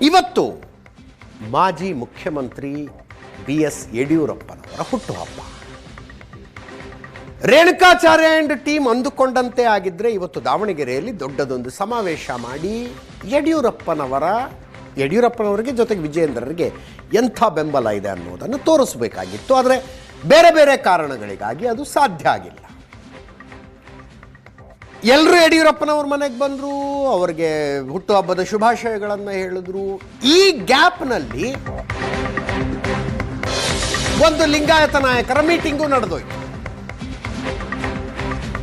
ಇವತ್ತು ಮಾಜಿ ಮುಖ್ಯಮಂತ್ರಿ ಬಿ ಎಸ್ ಯಡಿಯೂರಪ್ಪನವರ ಹುಟ್ಟುಹಬ್ಬ. ರೇಣುಕಾಚಾರ್ಯ ಆ್ಯಂಡ್ ಟೀಮ್ ಅಂದುಕೊಂಡಂತೆ ಆಗಿದ್ರೆ ಇವತ್ತು ದಾವಣಗೆರೆಯಲ್ಲಿ ದೊಡ್ಡದೊಂದು ಸಮಾವೇಶ ಮಾಡಿ ಯಡಿಯೂರಪ್ಪನವರ, ಯಡಿಯೂರಪ್ಪನವರಿಗೆ ಜೊತೆಗೆ ವಿಜಯೇಂದ್ರರಿಗೆ ಎಂಥ ಬೆಂಬಲ ಇದೆ ಅನ್ನೋದನ್ನು ತೋರಿಸಬೇಕಾಗಿತ್ತು. ಆದರೆ ಬೇರೆ ಬೇರೆ ಕಾರಣಗಳಿಗಾಗಿ ಅದು ಸಾಧ್ಯ ಆಗಿಲ್ಲ. ಎಲ್ಲರೂ ಯಡಿಯೂರಪ್ಪನವ್ರ ಮನೆಗೆ ಬಂದರು, ಅವ್ರಿಗೆ ಹುಟ್ಟುಹಬ್ಬದ ಶುಭಾಶಯಗಳನ್ನು ಹೇಳಿದ್ರು. ಈ ಗ್ಯಾಪ್ನಲ್ಲಿ ಒಂದು ಲಿಂಗಾಯತ ನಾಯಕರ ಮೀಟಿಂಗು ನಡೆದೋಯ್ತು.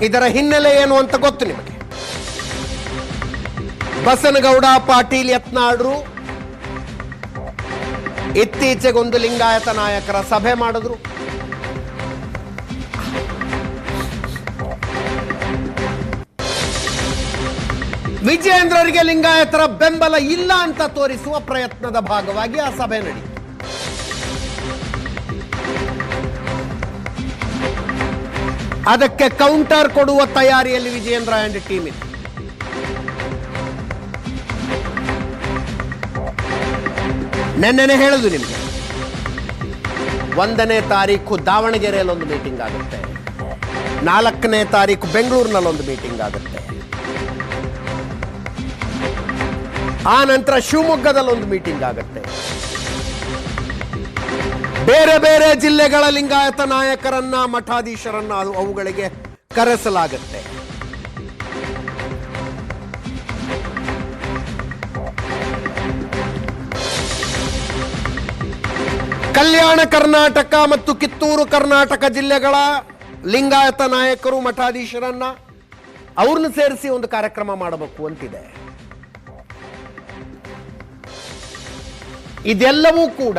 ಇದರ ಹಿನ್ನೆಲೆ ಏನು ಅಂತ ಗೊತ್ತು ನಿಮಗೆ? ಬಸನಗೌಡ, ಪಾಟೀಲ್ ಯತ್ನಾಡ್ರು ಇತ್ತೀಚೆಗೊಂದು ಲಿಂಗಾಯತ ನಾಯಕರ ಸಭೆ ಮಾಡಿದ್ರು. ವಿಜಯೇಂದ್ರರಿಗೆ ಲಿಂಗಾಯತರ ಬೆಂಬಲ ಇಲ್ಲ ಅಂತ ತೋರಿಸುವ ಪ್ರಯತ್ನದ ಭಾಗವಾಗಿ ಆ ಸಭೆ ನಡೆಯಿತು ಅದಕ್ಕೆ ಕೌಂಟರ್ ಕೊಡುವ ತಯಾರಿಯಲ್ಲಿ ವಿಜಯೇಂದ್ರ ಆ್ಯಂಡ್ ಟೀಮ್ ಇತ್ತು ನೆನ್ನೆನೆ ಹೇಳುದು ನಿಮಗೆ. ಒಂದನೇ ತಾರೀಕು ದಾವಣಗೆರೆಯಲ್ಲಿ ಒಂದು ಮೀಟಿಂಗ್ ಆಗುತ್ತೆ. ನಾಲ್ಕನೇ ತಾರೀಕು ಬೆಂಗಳೂರಿನಲ್ಲಿ ಒಂದು ಮೀಟಿಂಗ್ ಆಗುತ್ತೆ. ಆ ನಂತರ ಶಿವಮೊಗ್ಗದಲ್ಲಿ ಒಂದು ಮೀಟಿಂಗ್ ಆಗುತ್ತೆ. ಬೇರೆ ಬೇರೆ ಜಿಲ್ಲೆಗಳ ಲಿಂಗಾಯತ ನಾಯಕರನ್ನ, ಮಠಾಧೀಶರನ್ನ ಅವುಗಳಿಗೆ ಕರೆಸಲಾಗುತ್ತೆ. ಕಲ್ಯಾಣ ಕರ್ನಾಟಕ ಮತ್ತು ಕಿತ್ತೂರು ಕರ್ನಾಟಕ ಜಿಲ್ಲೆಗಳ ಲಿಂಗಾಯತ ನಾಯಕರು, ಮಠಾಧೀಶರನ್ನ ಅವ್ರನ್ನ ಸೇರಿಸಿ ಒಂದು ಕಾರ್ಯಕ್ರಮ ಮಾಡಬೇಕು ಅಂತಿದೆ. ಇದೆಲ್ಲವೂ ಕೂಡ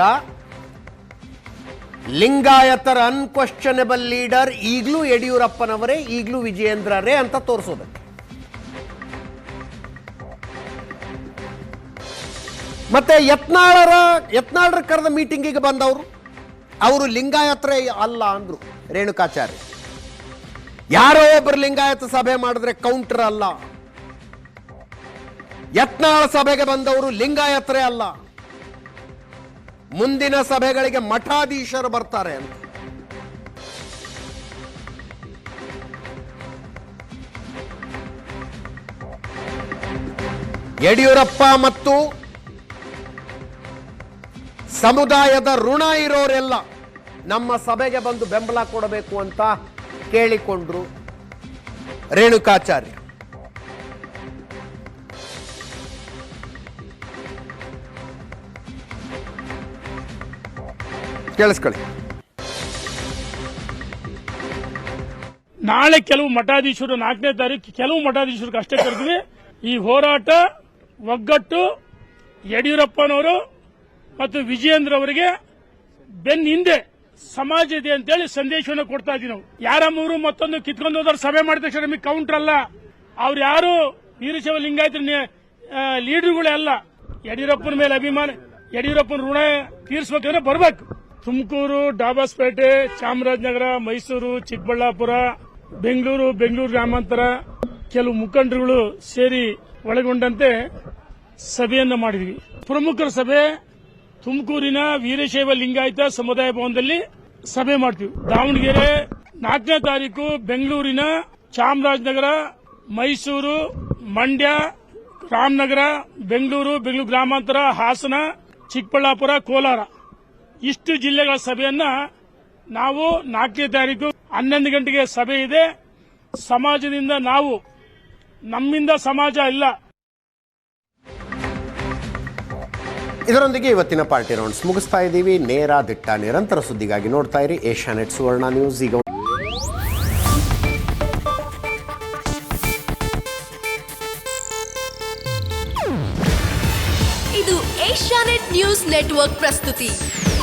ಲಿಂಗಾಯತರ ಅನ್ಕ್ವಶನಬಲ್ ಲೀಡರ್ ಈಗಲೂ ಯಡಿಯೂರಪ್ಪನವರೇ, ಈಗಲೂ ವಿಜಯೇಂದ್ರರೇ ಅಂತ ತೋರಿಸೋದಕ್ಕೆ. ಮತ್ತೆ ಯತ್ನಾಳರ ಯತ್ನಾಳರ ಕರೆದ ಮೀಟಿಂಗಿಗೆ ಬಂದವರು. ಅವರು ಲಿಂಗಾಯತ್ರೆ ಅಲ್ಲ ಅಂದ್ರು ರೇಣುಕಾಚಾರ್ಯ. ಯಾರೋ ಒಬ್ಬರು ಲಿಂಗಾಯತ ಸಭೆ ಮಾಡಿದ್ರೆ ಕೌಂಟರ್ ಅಲ್ಲ. ಯತ್ನಾಳ ಸಭೆಗೆ ಬಂದವರು ಲಿಂಗಾಯತ್ರೆ ಅಲ್ಲ. ಮುಂದಿನ ಸಭೆಗಳಿಗೆ ಮಠಾಧೀಶರು ಬರ್ತಾರೆ ಅಂತ. ಯಡಿಯೂರಪ್ಪ ಮತ್ತು ಸಮುದಾಯದ ಋಣ ಇರೋರೆಲ್ಲ ನಮ್ಮ ಸಭೆಗೆ ಬಂದು ಬೆಂಬಲ ಕೊಡಬೇಕು ಅಂತ ಕೇಳಿಕೊಂಡ್ರು ರೇಣುಕಾಚಾರ್ಯ. ಕೇಳಿಸ್ಕೊಳ್ಳಿ. ನಾಳೆ ಕೆಲವು ಮಠಾಧೀಶರು ನಾಲ್ಕನೇ ತಾರೀಕು ಕೆಲವು ಮಠಾಧೀಶರು ಅಷ್ಟೇ ಕರೆದ್ವಿ. ಈ ಹೋರಾಟ, ಒಗ್ಗಟ್ಟು, ಯಡಿಯೂರಪ್ಪನವರು ಮತ್ತು ವಿಜಯೇಂದ್ರ ಅವರಿಗೆ ಬೆನ್ನ ಹಿಂದೆ ಸಮಾಜ ಇದೆ ಅಂತೇಳಿ ಸಂದೇಶವನ್ನು ಕೊಡ್ತಾ ಇದೀವಿ ನಾವು. ಯಾರಮ್ಮವರು ಮತ್ತೊಂದು ಕಿತ್ಕೊಂಡು ಹೋದವ್ರು ಸಭೆ ಮಾಡಿದ ತಕ್ಷಣ ನಮಗೆ ಕೌಂಟರ್ ಅಲ್ಲ. ಅವ್ರು ಯಾರು? ವೀರಶೈವ ಲಿಂಗಾಯತ ಲೀಡರ್ಗಳೇ ಅಲ್ಲ. ಯಡಿಯೂರಪ್ಪನ ಮೇಲೆ ಅಭಿಮಾನ, ಯಡಿಯೂರಪ್ಪನ ಋಣ ತೀರಿಸಬೇಕಂದ್ರೆ ಬರಬೇಕು. ತುಮಕೂರು, ಡಾಬಾಸ್ಪೇಟೆ, ಚಾಮರಾಜನಗರ, ಮೈಸೂರು, ಚಿಕ್ಕಬಳ್ಳಾಪುರ, ಬೆಂಗಳೂರು ಬೆಂಗಳೂರು ಗ್ರಾಮಾಂತರ ಕೆಲವು ಮುಖಂಡರುಗಳು ಸೇರಿ ಒಳಗೊಂಡಂತೆ ಸಭೆಯನ್ನು ಮಾಡಿದ್ವಿ. ಪ್ರಮುಖರ ಸಭೆ ತುಮಕೂರಿನ ವೀರಶೈವ ಲಿಂಗಾಯತ ಸಮುದಾಯ ಭವನದಲ್ಲಿ ಸಭೆ ಮಾಡ್ತೀವಿ. ದಾವಣಗೆರೆ ನಾಲ್ಕನೇ ತಾರೀಕು ಬೆಂಗಳೂರಿನ ಚಾಮರಾಜನಗರ, ಮೈಸೂರು, ಮಂಡ್ಯ, ರಾಮನಗರ, ಬೆಂಗಳೂರು ಬೆಂಗಳೂರು ಗ್ರಾಮಾಂತರ, ಹಾಸನ, ಚಿಕ್ಕಬಳ್ಳಾಪುರ, ಕೋಲಾರ. ಇಷ್ಟು ಜಿಲ್ಲೆಗಳ ಸಭೆಯನ್ನ ನಾವು ನಾಲ್ಕನೇ ತಾರೀಕು ಹನ್ನೊಂದು ಗಂಟೆಗೆ ಸಭೆ ಇದೆ. ಸಮಾಜದಿಂದ ನಾವು ನಮ್ಮಿಂದ ಸಮಾಜ ಇಲ್ಲ ಇದರೊಂದಿಗೆ ಇವತ್ತಿನ ಪಾರ್ಟಿ ರೌಂಡ್ಸ್ ಮುಗಿಸ್ತಾ ಇದ್ದೀವಿ. ನೇರ ದಿಟ್ಟ ನಿರಂತರ ಸುದ್ದಿಗಾಗಿ ನೋಡ್ತಾ ಇರಿ. ಏಷ್ಯಾನೆಟ್ ಸುವರ್ಣ ನ್ಯೂಸ್ ಈಗ. ಇದು ಏಷ್ಯಾನೆಟ್ ನ್ಯೂಸ್ ನೆಟ್ವರ್ಕ್ ಪ್ರಸ್ತುತಿ.